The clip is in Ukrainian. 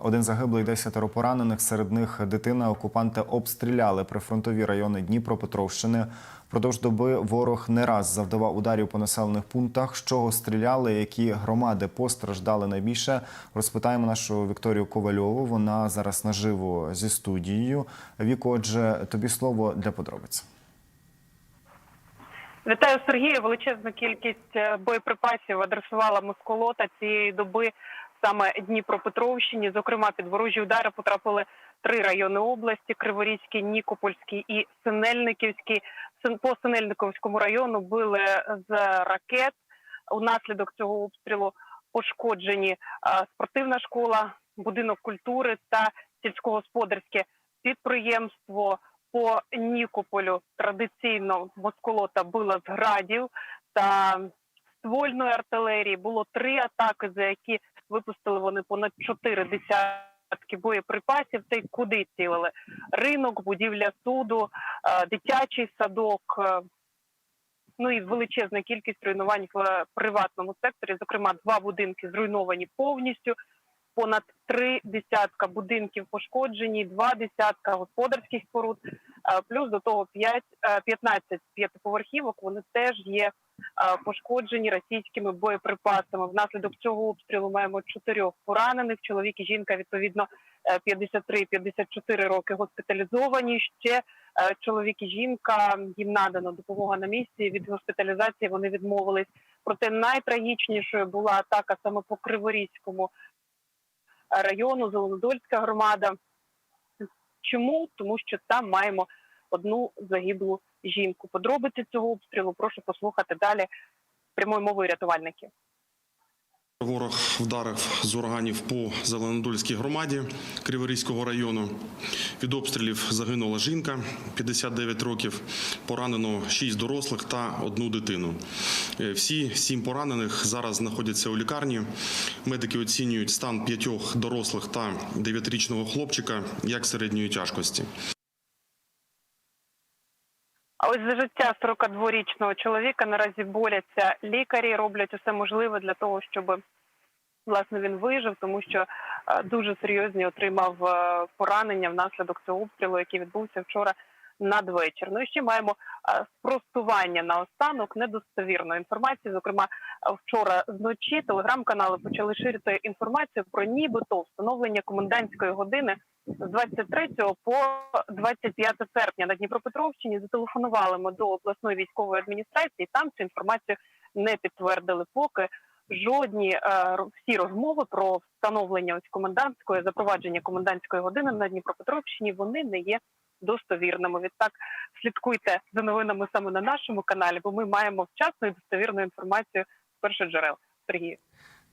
Один загиблий, десятеро поранених. Серед них дитина. Окупанти обстріляли прифронтові райони Дніпропетровщини. Продовж доби ворог не раз завдавав ударів по населених пунктах. З чого стріляли, які громади постраждали найбільше. Розпитаємо нашу Вікторію Ковальову. Вона зараз наживо зі студією. Віко, отже, тобі слово для подробиць. Вітаю Сергію. Величезну кількість е, боєприпасів адресувала Москолота цієї доби саме Дніпропетровщині. Зокрема, під ворожі удари потрапили три райони області: Криворізький, Нікопольський і Синельниківський. По Синельниковському району били з ракет. Унаслідок цього обстрілу пошкоджені спортивна школа, будинок культури та сільськогосподарське підприємство по Нікополю традиційно москолота била з градів та ствольної артилерії. Було три атаки, за які випустили вони понад чотири десятки боєприпасів. Та й куди цілили? Ринок, будівля суду, е, дитячий садок. е, Ну і величезна кількість руйнувань в е, приватному секторі. Зокрема, два будинки зруйновані повністю. Понад три десятка будинків пошкоджені, два десятка господарських споруд, плюс до того 5, е, 15 п'ятиповерхівок. Вони теж є е, пошкоджені російськими боєприпасами. Внаслідок цього обстрілу маємо чотирьох поранених. Чоловік і жінка відповідно е, 53 і 54 роки госпіталізовані. Ще е, чоловік і жінка їм надано допомога на місці. Від госпіталізації вони відмовились. Проте найтрагічнішою була атака саме по Криворізькому району, Зеленодольська громада. Чому? Тому що там маємо одну загиблу жінку. Подробиці цього обстрілу прошу послухати далі прямою мовою рятувальників. Ворог вдарив з ураганів по Зеленодольській громаді Криворізького району. Від обстрілів загинула жінка 59 років, поранено 6 дорослих та одну дитину. Е, Всі сім поранених зараз знаходяться у лікарні. Медики оцінюють стан п'ятьох дорослих та 9-річного хлопчика як середньої тяжкості. А ось за життя 42-річного чоловіка наразі борються лікарі, роблять усе можливе для того, щоб власне він вижив, тому що е, дуже серйозні отримав е, поранення внаслідок цього обстрілу, який відбувся вчора надвечір. Ну і ще маємо е, спростування на останок недостовірної інформації. Зокрема, е, вчора вночі телеграм-канали почали ширити інформацію про нібито встановлення комендантської години з 23 по 25 серпня на Дніпропетровщині зателефонували ми до обласної військової адміністрації. Там цю інформацію не підтвердили. Поки жодні е, всі розмови про встановлення ось комендантської запровадження комендантської години на Дніпропетровщині вони не є достовірними. Відтак слідкуйте за новинами саме на нашому каналі, бо ми маємо вчасну і достовірну інформацію з перших джерел. Сергію.